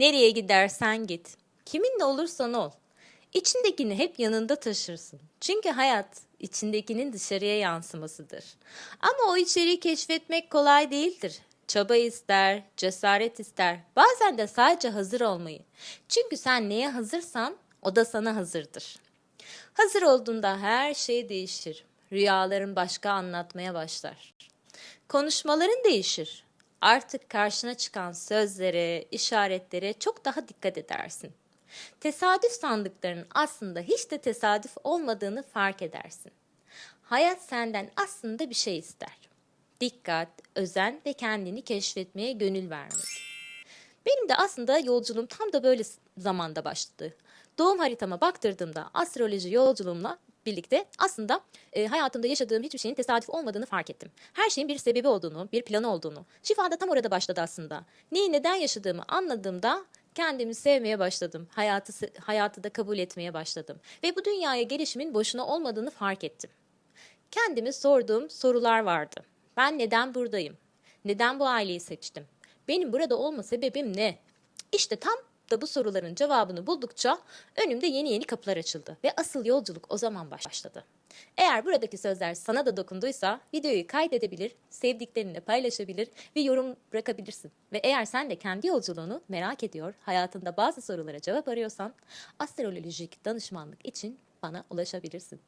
Nereye gidersen git. Kiminle olursan ol. İçindekini hep yanında taşırsın. Çünkü hayat içindekinin dışarıya yansımasıdır. Ama o içeriği keşfetmek kolay değildir. Çaba ister, cesaret ister. Bazen de sadece hazır olmayı. Çünkü sen neye hazırsan o da sana hazırdır. Hazır olduğunda her şey değişir. Rüyaların başka anlatmaya başlar. Konuşmaların değişir. Artık karşına çıkan sözlere, işaretlere çok daha dikkat edersin. Tesadüf sandıklarının aslında hiç de tesadüf olmadığını fark edersin. Hayat senden aslında bir şey ister. Dikkat, özen ve kendini keşfetmeye gönül vermek. Benim de aslında yolculuğum tam da böyle zamanda başladı. Doğum haritama baktırdığımda astroloji yolculuğumla birlikte aslında e, hayatımda yaşadığım hiçbir şeyin tesadüf olmadığını fark ettim. Her şeyin bir sebebi olduğunu, bir planı olduğunu. Şifa da tam orada başladı aslında. Neyi neden yaşadığımı anladığımda kendimi sevmeye başladım. Hayatı hayatı da kabul etmeye başladım ve bu dünyaya gelişimin boşuna olmadığını fark ettim. Kendime sorduğum sorular vardı. Ben neden buradayım? Neden bu aileyi seçtim? Benim burada olma sebebim ne? İşte tam da bu soruların cevabını buldukça önümde yeni yeni kapılar açıldı ve asıl yolculuk o zaman başladı. Eğer buradaki sözler sana da dokunduysa videoyu kaydedebilir, sevdiklerinle paylaşabilir ve yorum bırakabilirsin. Ve eğer sen de kendi yolculuğunu merak ediyor, hayatında bazı sorulara cevap arıyorsan astrolojik danışmanlık için bana ulaşabilirsin.